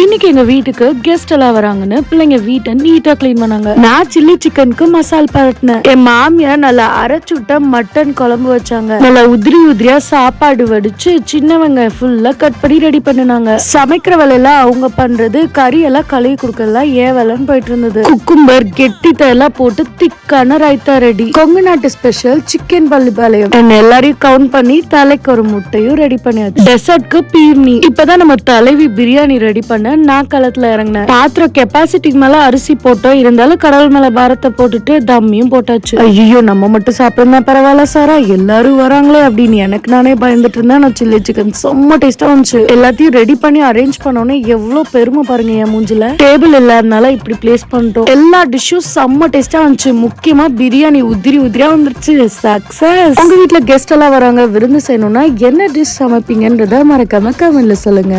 இன்னைக்கு எங்க வீட்டுக்கு கெஸ்ட் எல்லாம் வராங்கன்னு பிள்ளைங்க வீட்டை நீட்டா க்ளீன் பண்ணாங்க. நான் சில்லி சிக்கனுக்கு மசால் பரட்டினேன். என் மாமியார் நல்லா அரைச்சு விட்ட மட்டன் குழம்பு வச்சாங்க. நல்லா உதிரி உதிரியா சாப்பாடு வடிச்சு சின்ன வெங்காயம் ஃபுல்லா கட் பண்ணி ரெடி பண்ணினாங்க. சமைக்கிற வேலையெல்லாம் அவங்க பண்றது கறி எல்லாம் கழுவி கொடுக்கறதுலாம் ஏன் வேலைன்னு போயிட்டு இருந்தது. குக்கும்பர் கெட்டி எல்லாம் போட்டு திக்கான ரைத்தா ரெடி கொங்கு நாட்டு ஸ்பெஷல் சிக்கன் பள்ளிப்பாளையம் என்ன எல்லாரையும் கவுண்ட் பண்ணி தலைக்கு ஒரு முட்டையும் ரெடி பண்ணியாச்சு. டெசர்ட்க்கு பீர்னி இப்பதான் நம்ம தலைவி பிரியாணி ரெடி பண்ண நான் களத்துல இறங்கினேன் பாத்திரம் கெப்பாசிட்டிக்கு மேல அரிசி போட்டோம். இருந்தாலும் கடவுள் மேல பாரத்தை போட்டுட்டு தம்மியும் போட்டாச்சு. ஐயோ நம்ம மட்டும் சாப்பிடுறதா பரவாயில்ல சாரா. எல்லாரும் வராங்களே அப்படின்னு எனக்கு நானே பயந்துட்டு இருந்தேன். நான் சில்லி சிக்கன் செம்ம டேஸ்டா வந்துச்சு. எல்லாத்தையும் ரெடி பண்ணி அரேஞ்ச் பண்ணோன்னே எவ்வளவு பெருமை பாருங்க என் மூஞ்சில. டேபிள் இல்லாதனால இப்படி பிளேஸ் பண்ணிட்டோம். எல்லா டிஷ்ஷும் செம்ம டேஸ்டா வந்துச்சு. முக்கியமா பிரியாணி உதிரி உதிரியா வந்துருச்சு. சக்சஸ் உங்க வீட்டுல கெஸ்ட் எல்லாம் வராங்க. விருந்து செய்யணும்னா என்ன டிஷ் சமைப்பீங்கன்றத மறக்காம கமெண்ட்ல சொல்லுங்க.